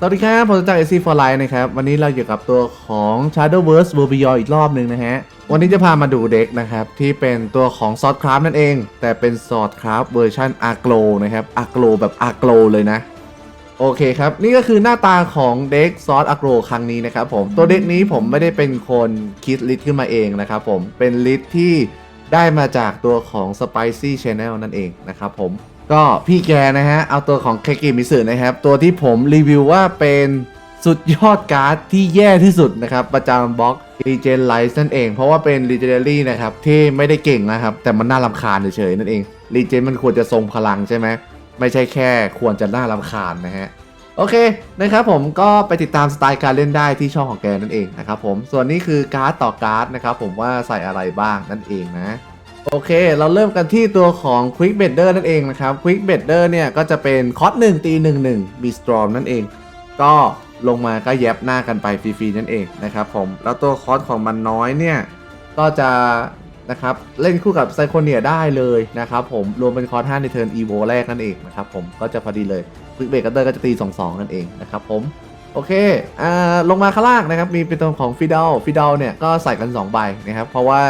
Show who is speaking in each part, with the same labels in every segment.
Speaker 1: สวัสดีครับ ผมจาก AC for Life นะครับ วันนี้เราอยู่กับตัวของ Shadowverse w o r b e y o อีกรอบหนึ่งนะฮะ วันนี้จะพามาดูเด็กนะครับ ที่เป็นตัวของ s w o r d Craft นั่นเอง แต่เป็น s w o r d Craft เวอร์ชัน Agro นะครับ Agro แบบ Agro เลยนะ โอเคครับ นี่ก็คือหน้าตาของเด็กซอสอะโกรครั้งนี้นะครับผม ตัวเด็กนี้ผมไม่ได้เป็นคนคิดลิสต์ขึ้นมาเองนะครับผม เป็นลิสต์ที่ได้มาจากตัวของ Spicy Channel นั่นเองนะครับผม ก็พี่แกนะฮะ เอาตัวของเคกิมิสึนะครับ ตัวที่ผมรีวิวว่าเป็นสุดยอดการ์ดที่แย่ที่สุดนะครับ ประจำบล็อก Regen Light นั่นเอง เพราะว่าเป็น Legendary นะครับ ที่ไม่ได้เก่งนะครับ แต่มันน่ารำคาญเฉยๆนั่นเอง Regen มันควรจะทรงพลังใช่ไหมไม่ใช่แค่ควรจะน่ารำคาญนะฮะโอเคนะครับผมก็ไปติดตามสไตล์การเล่นได้ที่ช่องของแกนั่นเองนะครับผมส่วนนี้คือการ์ดต่อการ์ดนะครับผมว่าใส่อะไรบ้างนั่นเองนะ โอเค เราเริ่มกันที่ตัวของ Quick b e d d e r นั่นเองนะครับ Quick b e d d e r เนี่ยก็จะเป็นคอส1ตี1 1มีสตรอมนั่นเอง ก็ลงมาก็แยบหน้ากันไปฟรีๆนั่นเองนะครับผมแล้วตัวคอสของมันน้อยเนี่ยก็จะนะครับเล่นคู่กับไซโคเนียได้เลยนะครับผมรวมเป็นคอร์5ในเทิร์นอีโวแรกนั่นเองนะครับผมก็จะพอดีเลยควิกเบรกเตอร์ก็จะตี 2-2 นั่นเองนะครับผม โอเคอ่าลงมาข้างล่างนะครับ มีเป็นตัวของฟิด a ลฟิด a ลเนี่ย ก็ใส่กัน 2 ใบนะครับ เพราะว่า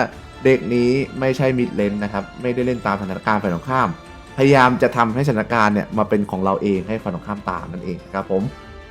Speaker 1: เด็กนี้ไม่ใช่มิดเลนนะครับ ไม่ได้เล่นตามสถานการณ์ฝ่ายตรงข้าม พยายามจะทำให้สถานการณ์เนี่ยมาเป็นของเราเองให้ฝ่ายตรงข้ามตามนั่นเองครับผม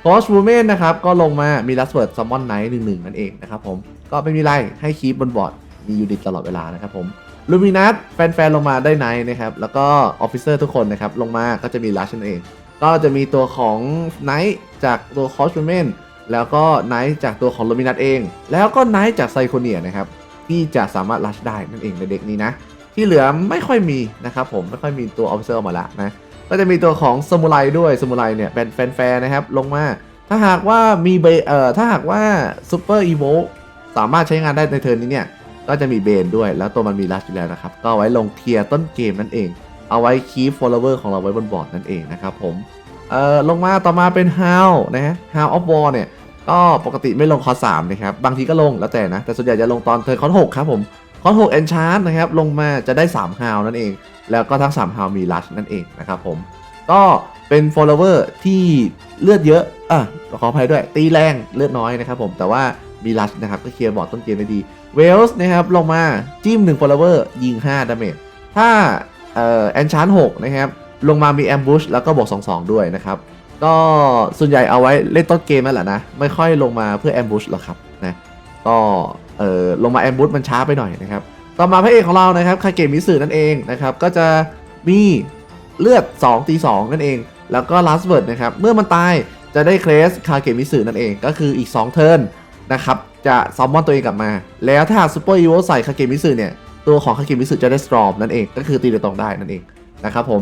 Speaker 1: โ o ส t ูเมนนะครับก็ลงมามีลัสเวิร์ดซัมมอนไนท์หนึ่งหนึ่งนั่นเองนะครับผมก็ไม่มีไรให้คีบบนบอร์ดมียูนิตตลอดเวลานะครับผมลูมินัสแฟนๆลงมาได้ไนนะครับ แล้วก็ออฟฟิเซอร์ทุกคนนะครับ ลงมาก็จะมีลัชนั่นเอง ก็จะมีตัวของไนท์จากตัวคอส t ูเมนแล้วก็ไนท์จากตัวของลูมินัสเอง แล้วก็ไนท์จากไซโคเนียนะครับ ที่จะสามารถลัชได้นั่นเองในเด็กนี้นะ ที่เหลือไม่ค่อยมีนะครับผมไม่ค่อยมีตัวออฟเซอร์ออกมาละนะก็จะมีตัวของสมุไรด้วยสมุไรเนี่ยเป็นแฟนๆนะครับลงมาถ้าหากว่ามีเบเอ่อถ้าหากว่าซูเปอร์อีโวสามารถใช้งานได้ในเทิร์นนี้เนี่ยก็จะมีเบนด้วย แล้วตัวมันมีลัชอยู่แล้วนะครับ ก็เอาไว้ลงเทียร์ต้นเกมนั่นเอง เอาไว้คีฟ follower ของเราไว้บนบอร์ดนั่นเองนะครับผมเอ่อลงมาต่อมาเป็น how นะฮะ how of war เนี่ย ก็ปกติไม่ลงคอสามนะครับ บางทีก็ลงแล้วแต่นะ แต่ส่วนใหญ่จะลงตอนเทิร์นคอสหกครับผมคอสหก enchant นะครับ ลงมาจะได้3 how นั่นเอง แล้วก็ทั้ง3 how มีลัชนั่นเองนะครับผม ก็เป็น follower ที่เลือดเยอะอะขออภัยด้วย ตีแรงเลือดน้อยนะครับผมแต่ว่ามีลัชนะครับก็เคลียร์บอร์ดต้นเกมได้ดีเวลส์นะครับลงมาจิ้ม1 follower ยิง5ดาเมจถ้าเอ่อแอนชาน6นะครับลงมามีแอมบูชแล้วก็บวก2-2 ด้วยนะครับ ก็ส่วนใหญ่เอาไว้เล่นต้นเกมนั่นแหละนะ ไม่ค่อยลงมาเพื่อแอมบูชหรอกครับนะก็เออลงมาแอมบูชมันช้าไปหน่อยนะครับต่อมาพระเอกของเรานะครับคาเกะมิสึนั่นเองนะครับก็จะมีเลือด 2 ตี 2 นั่นเอง แล้วก็ลาสเวิร์ดนะครับเมื่อมันตายจะได้เคลสคาเกะมิสึนั่นเองก็คืออีก 2 เทิร์นนะครับจะซัมมอนตัวเองกลับมา แล้วถ้าซูเปอร์อีโวใส่คาเกะมิสึเนี่ยตัวของคาเกะมิสึจะได้สตรอมนั่นเองก็คือตีโดยตรงได้นั่นเองนะครับผม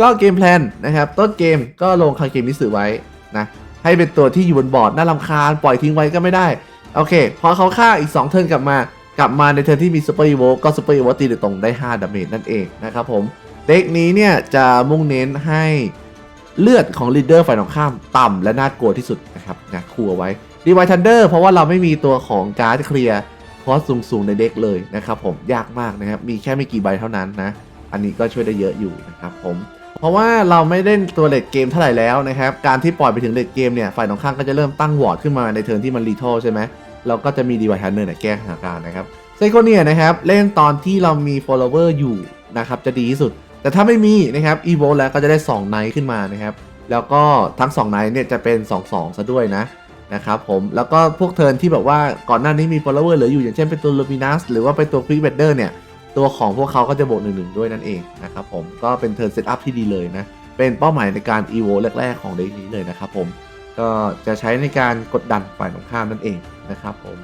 Speaker 1: ก็เกมแพลนนะครับต้นเกมก็ลงคาเกะมิสึไว้นะให้เป็นตัวที่อยู่บนบอร์ดน่ารำคาญปล่อยทิ้งไว้ก็ไม่ได้ โอเค พอเขาฆ่าอีก 2 เทิร์นกลับมากลับมาในเทิร์นที่มีซูเปอร์อีโวก็ซูเปอร์อีโวตีโดยตรงได้5ดาเมจนั่นเองนะครับผมเด็กนี้เนี่ยจะมุ่งเน้นให้เลือดของลีดเดอร์ฝ่ายตรงข้ามต่ำและน่ากลัวที่สุดนะครับนะคูเอาไว้ดีไวทันเดอร์เพราะว่าเราไม่มีตัวของการ์ดเคลียร์คอสสูงๆในเด็กเลยนะครับผมยากมากนะครับมีแค่ไม่กี่ใบเท่านั้นนะอันนี้ก็ช่วยได้เยอะอยู่นะครับผม เพราะว่าเราไม่เล่นตัวเลดเกมเท่าไหร่แล้วนะครับ การที่ปล่อยไปถึงเลดเกมเนี่ยฝ่ายตรงข้ามก็จะเริ่มตั้งวอร์ดขึ้นมาในเทิร์นที่มันรีทอลใช่ไหมเราก็จะมีดีไวทันเดอร์เนี่ยแก้สถานการณ์นะครับไซโคเนียนะครับเล่นตอนที่เรามี follower อยู่นะครับจะดีที่สุด แต่ถ้าไม่มีนะครับอีโวแล้วก็จะได้2ไนท์ขึ้นมานะครับแล้วก็ทั้ง2ไนท์เนี่ยจะเป็น 2-2 ซะด้วยนะนะครับผมแล้วก็พวกเทิร์นที่แบบว่าก่อนหน้านี้มี follower เหลืออยู่อย่างเช่นเป็นตัว Luminous หรือว่าเป็นตัว Quick b e d d e r เนี่ย ตัวของพวกเขาก็จะบวกหนึ่งๆด้วยนั่นเองนะครับผมก็เป็นเทิร์นเซตอัพที่ดีเลยนะ เป็นเป้าหมายในการ EVO แรก ๆ ของเด็กนี้เลยนะครับผมก็จะใช้ในการกดดันฝ่ายตรงข้ามนั่นเองนะครับผม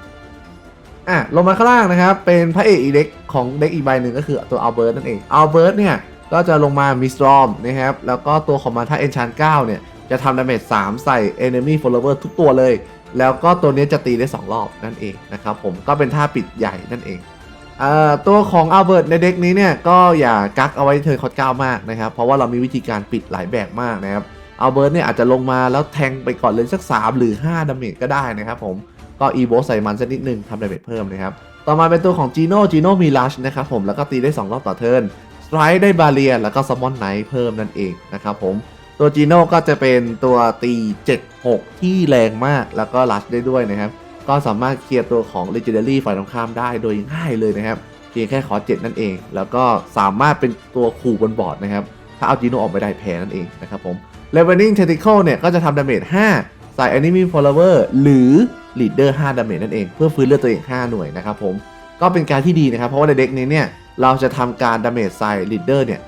Speaker 1: อะลงมาข้างล่างนะครับ เป็นพระเอกอีเด็กของเด็กอีกใบหนึ่งก็คือตัวอัลเบิร์ตนั่นเองอัลเบิร์ตเนี่ยก็จะลงมามีสตรอมนะครับแล้วก็ตัวของมันถ้าเอนชาน9เนี่ยจะทำดาเมจ3ใส่ enemy follower ทุกตัวเลย แล้วก็ตัวนี้จะตีได้ 2 รอบนั่นเองนะครับผมก็เป็นท่าปิดใหญ่นั่นเอง เอ่อตัวของอัลเบิร์ตในเด็กนี้เนี่ยก็อย่ากักเอาไว้เทิร์นคอดเก้ามากนะครับ เพราะว่าเรามีวิธีการปิดหลายแบบมากนะครับอัลเบิร์ตเนี่ยอาจจะลงมาแล้วแทงไปก่อนเลยสัก 3 หรือ 5ดาเมจก็ได้นะครับผมก็อีโบใส่มันสักนิดนึงทำดาเมจเพิ่มนะครับต่อมาเป็นตัวของจีโน่จีโน่มีลัชนะครับผมแล้วก็ตีได้ 2 รอบต่อเทิร์นสไตร์ได้บาเรียแล้วก็ซัมมอนไนท์เพิ่มนั่นเองนะครับผมตัวจีโน่ก็จะเป็นตัวตี 76 ที่แรงมากแล้วก็ลัดได้ด้วยนะครับ ก็สามารถเคลียร์ตัวของ Legendary ฝ่ายตรงข้ามได้โดยง่ายเลยนะครับ เพียงแค่ขอ 7 นั่นเอง แล้วก็สามารถเป็นตัวขู่บนบอร์ดนะครับ ถ้าเอาจีโน่ออกไปได้แพ้นั่นเองนะครับผม Leveling Tentacle เนี่ยก็จะทำดาเมจ5ใส่ Enemy Follower หรือ Leader 5ดาเมจนั่นเองเพื่อฟื้นเลือดตัวเอง 5 หน่วยนะครับผม ก็เป็นการที่ดีนะครับ เพราะว่าในเด็กนี้เนี่ยเราจะทำการดาเมจใส่ Leader เนี่ย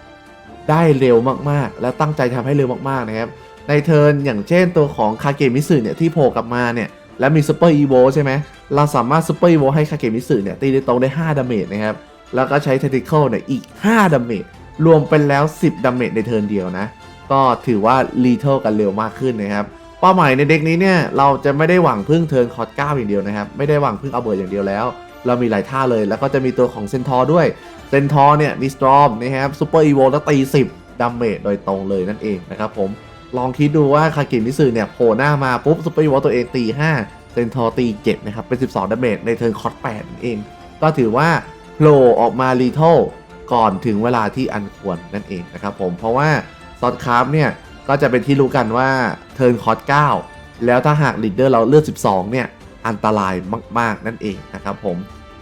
Speaker 1: ได้เร็วมากๆ และตั้งใจทำให้เร็วมากๆนะครับในเทิร์นอย่างเช่นตัวของคาเกมิสึเนี่ยที่โผล่กลับมาเนี่ย แล้วมีซูเปอร์อีโวใช่ไหมเราสามารถซูเปอร์อีโวให้คาเกมิสึเนี่ยตีได้ตรงได้5ดาเมจนะครับ แล้วก็ใช้เทติคอลเนี่ยอีก5ดาเมจรวมเป็นแล้ว 10ดาเมจในเทิร์นเดียวนะ ก็ถือว่ารีเทลกันเร็วมากขึ้นนะครับเป้าหมายในเด็กนี้เนี่ยเราจะไม่ได้หวังพึ่งเทิร์นคอร์ด9อย่างเดียวนะครับ ไม่ได้หวังพึ่งเอาเบิร์ดอย่างเดียวแล้ว เรามีหลายท่าเลย แล้วก็จะมีตัวของเซนทอร์ด้วยเซนทอร์เนี่ยมีสตรอมนะครับซูเปอร์อีโวแล้วตี10ดาเมจโดยตรงเลยนั่นเองนะครับผม ลองคิดดูว่าคากิมิสึเนี่ยโผล่หน้ามาปุ๊บซูเปอร์อีโวตัวเองตี5เซนทอร์ตี7นะครับ เป็น 12ดาเมจในเทิร์นคอร์ด8นั่นเอง ก็ถือว่าโผล่ออกมารีทลก่อนถึงเวลาที่อันควรนั่นเองนะครับผมเพราะว่าซอดคราฟเนี่ย ก็จะเป็นที่รู้กันว่าเทิร์นคอร์ด9แล้วถ้าหากลีดเดอร์เราเลือด12 เนี่ย อันตรายมาก ๆ นั่นเองนะครับผม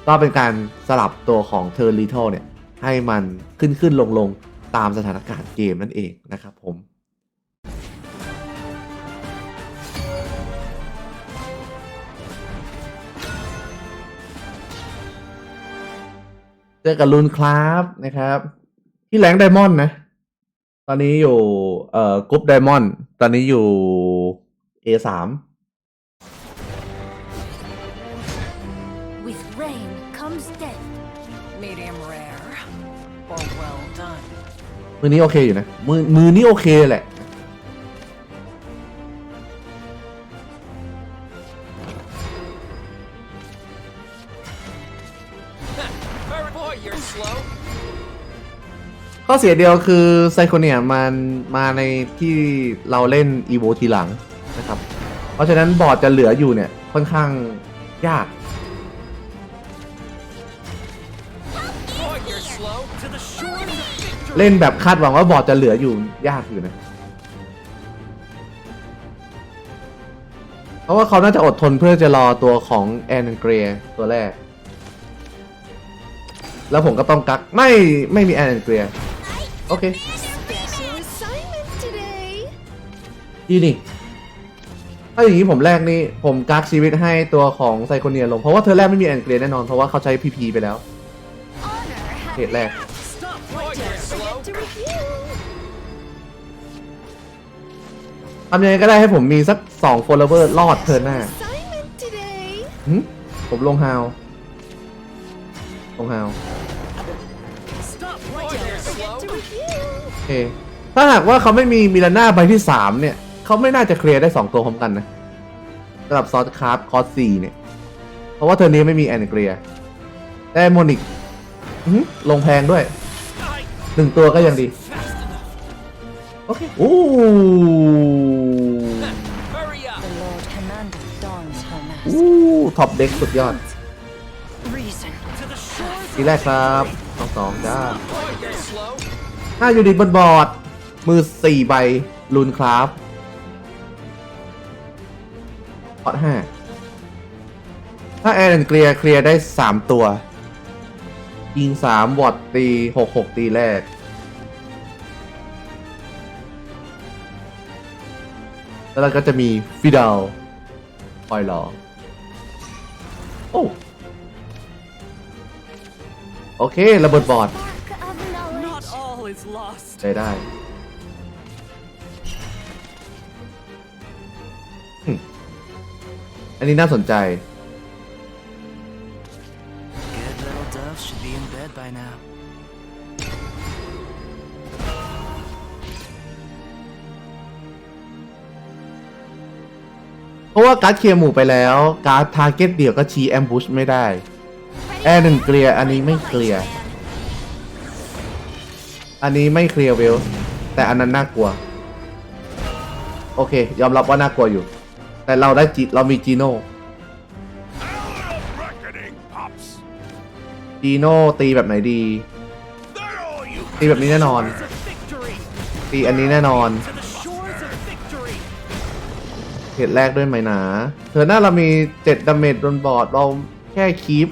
Speaker 1: ก็เป็นการสลับตัวของเทอร์นลีทเนี่ยให้มันขึ้นขึ้นลงลงตามสถานการณ์เกมนั่นเองนะครับผม เจอกับลุนครับนะครับ ที่แรงไดมอนด์นะ ตอนนี้อยู่ เอ่อกรุ๊ปไดมอนด์ตอนนี้อยู่ A3
Speaker 2: With rain comes death.
Speaker 3: Medium rare or well done.
Speaker 1: มือนี้โอเคอยู่นะ มือมือนี้โอเคแหละ ข้อเสียเดียวคือไซโคเนียมันมาในที่เราเล่นอีโวทีหลังนะครับ เพราะฉะนั้นบอร์ดจะเหลืออยู่เนี่ยค่อนข้างยาก เล่นแบบคาดหวังว่าบอร์ดจะเหลืออยู่ยากอยู่นะ เพราะว่าเขาน่าจะอดทนเพื่อจะรอตัวของแอนเกรียตัวแรก แล้วผมก็ต้องกักไม่ไม่มีแอนเกรีย โอเค
Speaker 2: Special assignment today.
Speaker 1: ดีนี่ถ้าอย่างนี้ผมแรกนี่ผมกักชีวิตให้ตัวของไซโคเนียลง เพราะว่าเธอแรกไม่มีแอนเกรียแน่นอนเพราะว่าเขาใช้พีพีไปแล้ว
Speaker 2: Honor
Speaker 1: เหตุแรก
Speaker 3: Stop. Boy, you're slow.
Speaker 2: to review.
Speaker 1: ทำยังไงก็ได้ให้ผมมีสักสองโฟลเวอร์รอดเทิร์นหน้า
Speaker 2: Assignment today.
Speaker 1: หึผมลงฮาวลงฮาว โอเคถ้าหากว่าเขาไม่มีมิลาน่าใบที่3เนี่ย เขาไม่น่าจะเคลียร์ได้2ตัวพร้อมกันนะสำหรับซอสคราฟคอสซีเนี่ย เพราะว่าเทอร์นี้ไม่มีแอนเกรียได้โมนิกอื้อหือลงแพงด้วย
Speaker 3: I
Speaker 1: หนึ่งตัวก็ยังดี
Speaker 3: fast enough.
Speaker 1: โอเคโอ้
Speaker 3: Hurry up.
Speaker 2: The Lord Commander dons her mask.
Speaker 1: อู้ท็อปเด็กสุดยอด
Speaker 2: Reason.
Speaker 3: To the shores.
Speaker 1: ทีแรกครับสองสองจ้า
Speaker 3: Boy, you're slow.
Speaker 1: ห้ายูนิตบนบอร์ด มือสี่ใบลูนคราฟพอดห้าถ้าแอนเกลียเคลียร์ได้สามตัว ยิงสามวอตตีหกหกตีแรก แล้วเราก็จะมีฟิด a ลคอยรอ โอ้ โอเค ระเบิดบอร์ด ได้ได้อันนี้น่าสนใจ
Speaker 4: Good little dove should be in bed by now.
Speaker 1: เพราะว่าการ์ดเคลียร์หมู่ไปแล้ว การ์ดทาร์เก็ตเดียวก็ชี้แอมบูชไม่ได้ แอร์หนึ่งเคลียร์อันนี้ไม่เคลียร์ อันนี้ไม่เคลียร์เวลแต่อันนั้นน่ากลัว โอเค ยอมรับว่าน่ากลัวอยู่ แต่เราได้จีเรามีจีโน่
Speaker 5: Reckoning pops.
Speaker 1: จีโน่ตีแบบไหนดี
Speaker 5: They're all you
Speaker 1: ตีแบบนี้แน่นอน
Speaker 3: Of victory.
Speaker 1: ตีอันนี้แน่นอน
Speaker 3: To the shores
Speaker 1: จแรกด้วยไหมนะเธอหน้าเรามี7ดาเมจบนบอร์ดเราแค่คีป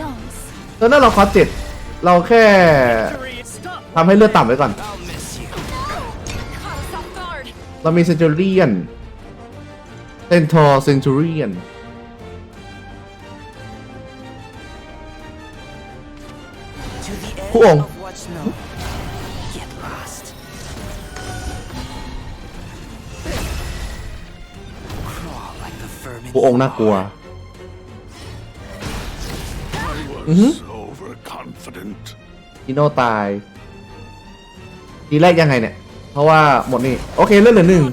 Speaker 2: Dance.
Speaker 1: เธอหน้าเราคอสเจ็ด เราแค่ทำให้เลือดต่ำไว้ก่อน เรามีเซนจูเรียนเซนทอร์เซนจูเรียน
Speaker 4: ผู้อง
Speaker 1: ผู้องน่ากลัว อื
Speaker 5: อ
Speaker 1: อิโนตาย ทีแรกยังไงเนี่ย เพราะว่าหมดนี่ โอเคเลือดเหลือหนึ่ง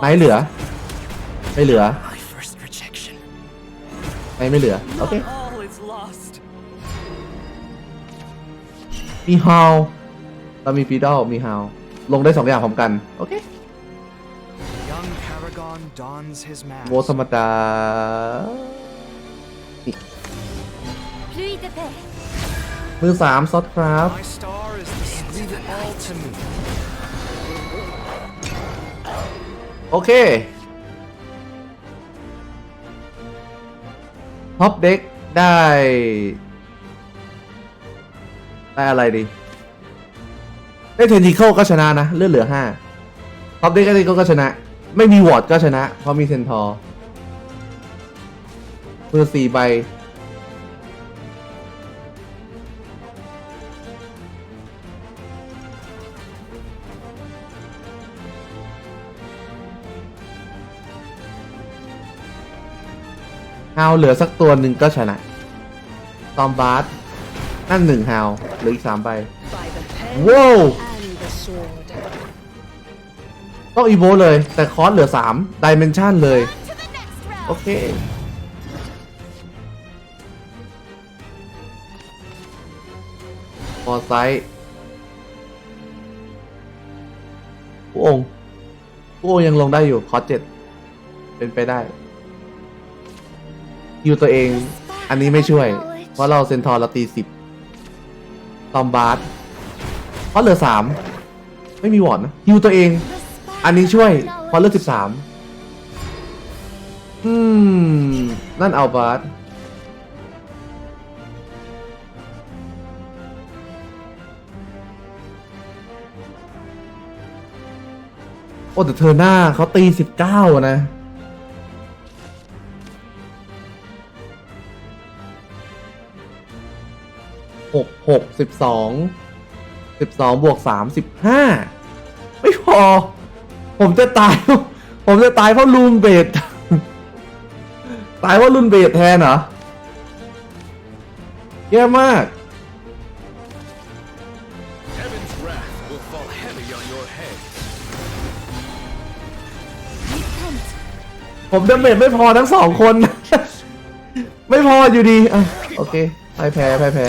Speaker 1: ไหนเหลือ ไม่เหลือไหนไม่เหลือ โอเค มีฮาวเรามีฟีดอลมีฮาวลงได้สองอย่างพร้อมกัน โอเคโวธรรมดา มือสามซอสครับ
Speaker 4: My star is the leave it all to me.
Speaker 1: โอเคท็อปเด็กได้ ได้อะไรดี ได้เทนนิเคิลก็ชนะนะ เลือดเหลือห้าท็อปเด็กก็ก็ชนะ ไม่มีวอร์ดก็ชนะ เพราะมีเซนทอร์มือสี่ใบาวเหลือสักตัวหนึ่งก็ชนะตอมบาสนั่นหนึ่งฮาวเหลืออีกสามใบว้าวต้องอีโวเลย แต่คอสเหลือสามดิเมนชันเลย โอเค พอไซส์ผู้องค์ผู้องค์ยังลงได้อยู่ คอสเจ็ดเป็นไปได้ ฮิวตัวเอง อันนี้ไม่ช่วย เพราะเราเซนทอร์เราตีสิบตอมบาร์สเพราะเหลือสามไม่มีวอร์ดนะฮิวตัวเอง อันนี้ช่วยเพราะเลือดสิบสามอืม นั่นเอาบาร์สโอ้แต่เธอหน้าเขาตีสิบเก้านะ หกหกสิบสองสิบสองบวกสามสิบห้าไม่พอ ผมจะตาย ผมจะตายเพราะลูนเบดตายเพราะลูนเบดแทนเหรอแย่มาก
Speaker 3: Heaven's wrath will fall heavy on your head.
Speaker 2: Repent.
Speaker 1: ผมดาเมจไม่พอทั้งสองคน ไม่พออยู่ดีอะโอเคพ่ายแพ้พ่ายแพ้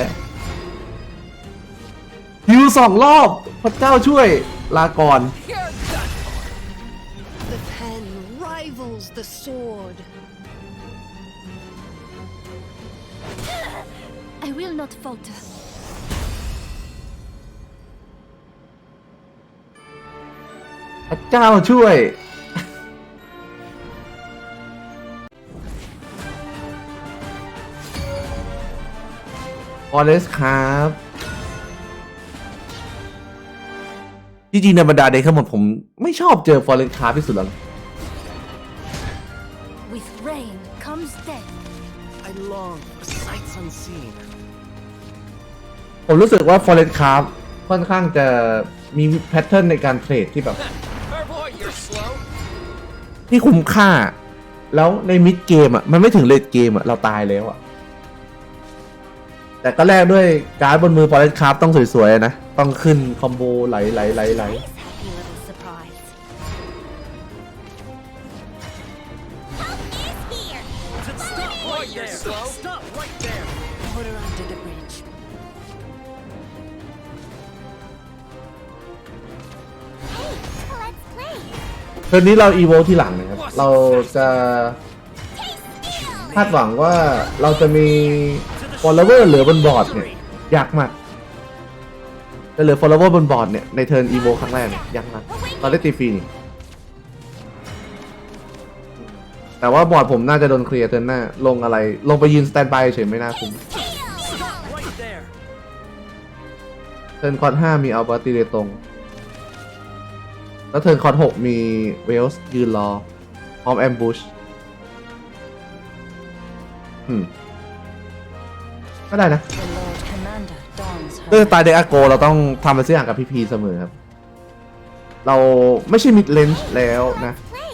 Speaker 1: ฮิวสองรอบพระเจ้าช่วยลาก่อน
Speaker 3: You're done.
Speaker 2: The pen rivals the sword. I will not falter.
Speaker 1: พระเจ้าช่วยฟอเรสครับ จริงๆในบรรดาเด็กทั้งหมดผมไม่ชอบเจอฟอเรสคาร์ที่สุดแล้วนะ
Speaker 2: With rain comes death.
Speaker 4: I long for sights unseen.
Speaker 1: ผมรู้สึกว่าฟอเรสคาร์ค่อนข้างจะมีแพทเทิร์นในการเทรดที่แบบ
Speaker 3: Our boy, you're slow.
Speaker 1: ที่คุ้มค่า แล้วในมิดเกมอะ มันไม่ถึงเลดเกมอะ เราตายแล้วอะ แต่ก็แลกด้วยการ์ดบนมือฟอเรสคาร์ต้องสวยๆนะ ต้องขึ้นคอมโบไหลไหลไหลไหลเทอนี้เราอีโวที่หลังนะครับ เราจะคาดหวังว่าเราจะมีฟอลโลเวอร์เหลือบนบอร์ดเนี่ยอยากมาก จะเหลือ follower บนบอร์ดเนี่ย ในเทิร์นอีโวครั้งแรกเนี่ยยากมากตอนได้ตีฟรีนี่แต่ว่าบอร์ดผมน่าจะโดนเคลียร์เทิร์นหน้า ลงอะไร ลงไปยืนสแตนบายเฉยไม่น่าคุ้ม เทิร์นคอร์ดห้ามีอัลบาติเรตรง แล้วเทิร์นคอร์ดหกมีเวลส์ยืนรอพร้อมแอมบูชอืม ก็ได้นะ
Speaker 2: dons
Speaker 1: เรื่อง
Speaker 2: her
Speaker 1: สไตล์เดอาโกเราต้องทำเป็นเสี่อย่างกับพีพีเสมอครับ เราไม่ใช่มิดเลนจ์แล้วนะ
Speaker 2: play.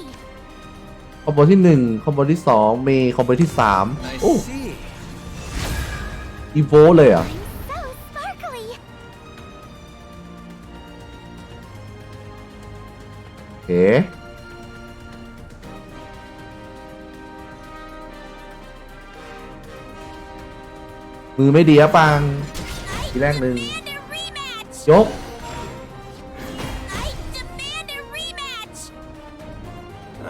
Speaker 1: คอมโบที่หนึ่งคอมโบที่สองมีคอมโบที่สาม
Speaker 4: I
Speaker 1: โอ้
Speaker 4: see.
Speaker 1: อีโวเลยเหรอะ
Speaker 2: So sparkly.
Speaker 1: เอ๋มือไม่ดีอะปัง ทีแรกหนึ่ง
Speaker 2: Demand a rematch.
Speaker 1: ยก
Speaker 2: I demand a rematch.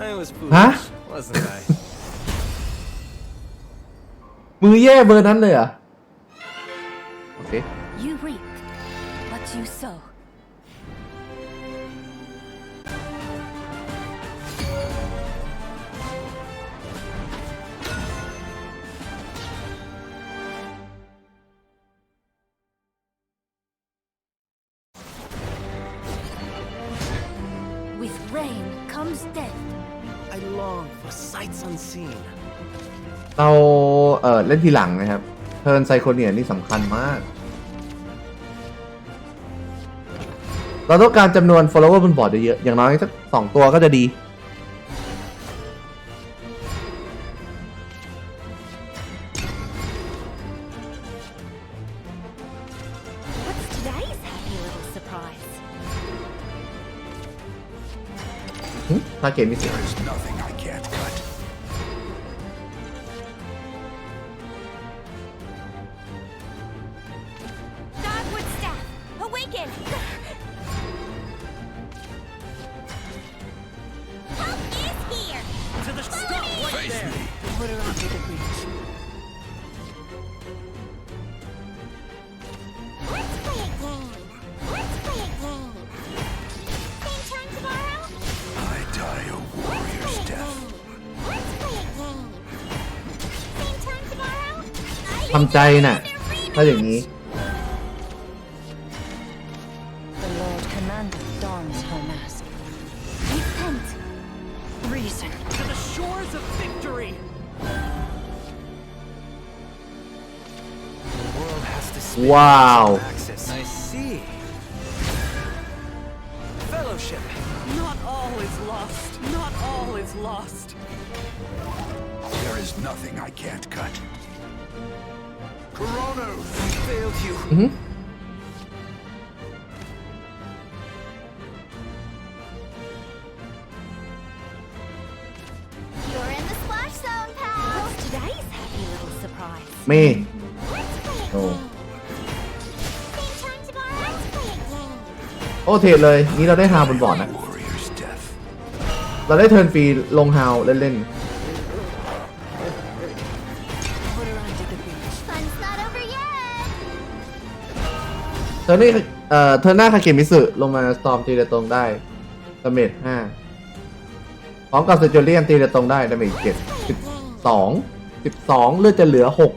Speaker 4: I was
Speaker 1: Huh?
Speaker 4: foolish, wasn't I?
Speaker 1: มือแย่เบอร์นั้นเลยเหรอะโอเค
Speaker 4: seen.
Speaker 1: เราเออเล่นทีหลังนะครับเทิร์นไซโคเนียนี่สำคัญมาก เราต้องการจำนวน follower บนบอร์ดเยอะๆอย่างน้อยสักสองตัวก็จะดี
Speaker 2: What's today's happy little surprise?
Speaker 1: ถ้าเกมนี้เสีย
Speaker 5: There's nothing
Speaker 1: ทำใจน่ะ ถ้าอย่างนี้
Speaker 2: The Lord Commander dons her mask. Repent. Reason.
Speaker 3: To the shores of victory.
Speaker 4: The world has to spin
Speaker 1: Wow.
Speaker 4: on
Speaker 2: game. Same time tomorrow? Let's play a game.
Speaker 1: โอ้เทรดเลย นี้เราได้ฮาวบนบอร์ดนะ
Speaker 5: Warrior's death.
Speaker 1: เราได้เทิร์นฟรีลงฮาวเล่น
Speaker 2: Put
Speaker 1: เทิร์นนี้เอ่อเทิร์หน้าคาเกมิสึลงมาสตอมตีเดตรงได้ดาเมจห้าพร้อมกับเซจูเลียนตีเดตรงได้ดาเมจเจ็ดสิบสองสิบสองเลือดจะเหลือหก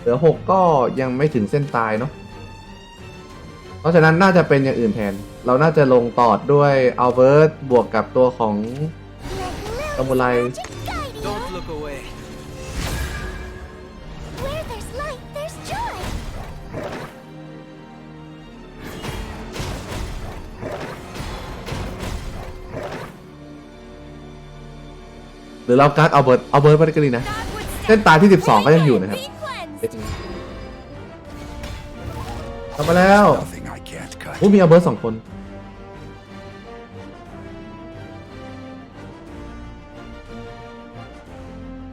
Speaker 1: เหลือหกก็ยังไม่ถึงเส้นตายเนาะเพราะฉะนั้นน่าจะเป็นอย่างอื่นแทน เราน่าจะลงตอดด้วยอัลเบิร์ตบวกกับตัวของ
Speaker 2: Let
Speaker 1: ซามูไร รือเรากักอัลเบิร์ดเอาเบิร์ดไปก็ดีนะเส้นตายที่ 12 ก็ยังอยู่นะครับ
Speaker 2: Be cleansed.
Speaker 1: กลับมาแล้ว
Speaker 5: ผู้มีเอา
Speaker 1: เบิร์ดสองคน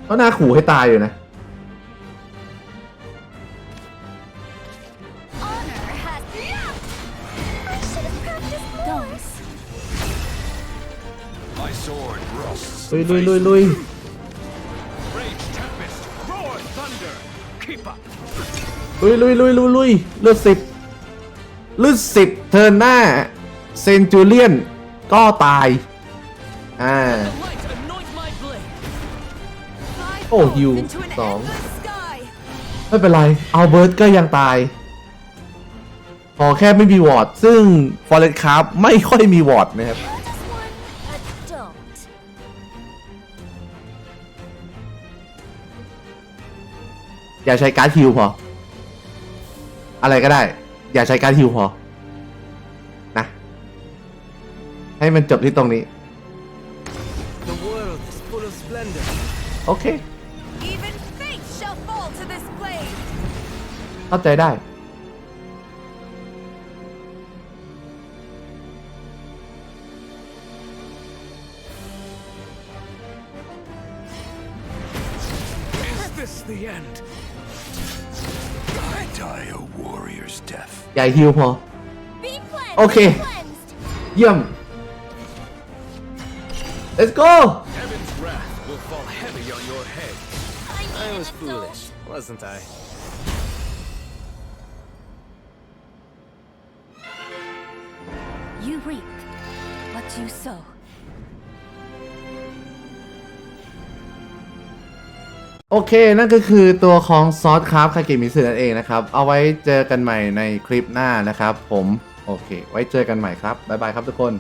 Speaker 1: เขาหน้าขู่ให้ตายอยู่นะ ลุยลุยลุยลุย
Speaker 5: Rage tempest. Roar thunder. Keep up.
Speaker 1: ลุยลุยลุยลุยลุยเลือดสิบเลือดสิบเทิร์นหน้าเซนจูเลียนก็ตาย อ่า
Speaker 3: Light anoint my my blade.
Speaker 6: Fly
Speaker 1: Oh,
Speaker 6: forth
Speaker 1: you
Speaker 6: into an
Speaker 1: song.
Speaker 6: endless sky.
Speaker 1: ไม่เป็นไร เอาเบิร์ดก็ยังตาย พอแค่ไม่มีวอร์ด ซึ่งฟอร์เรสคาร์ไม่ค่อยมีวอร์ดนะครับ อย่าใช้การ์ดฮิลพอ อะไรก็ได้ อย่าใช้การ์ดฮิลพอ นะ ให้มันจบที่ตรงนี้
Speaker 4: The world is full of splendor.
Speaker 1: โอเค
Speaker 6: Even fate shall fall to this blade.
Speaker 1: เข้าใจได้
Speaker 3: this the end?
Speaker 5: I die a warrior's death.
Speaker 1: อย่าฮิลพอ
Speaker 2: Be cleansed.
Speaker 1: Okay.
Speaker 2: Be cleansed.
Speaker 1: เยี่ยม let's go
Speaker 3: Heaven's wrath will fall heavy on your head.
Speaker 2: I'm
Speaker 4: I
Speaker 2: an
Speaker 4: was
Speaker 2: adult.
Speaker 4: foolish, wasn't I?
Speaker 6: You reap what you sow.
Speaker 1: โอเค นั่นก็คือตัวของซอสครับคาเกมิสึนั่นเองนะครับ เอาไว้เจอกันใหม่ในคลิปหน้านะครับผม โอเค ไว้เจอกันใหม่ครับ บ๊ายบายครับทุกคน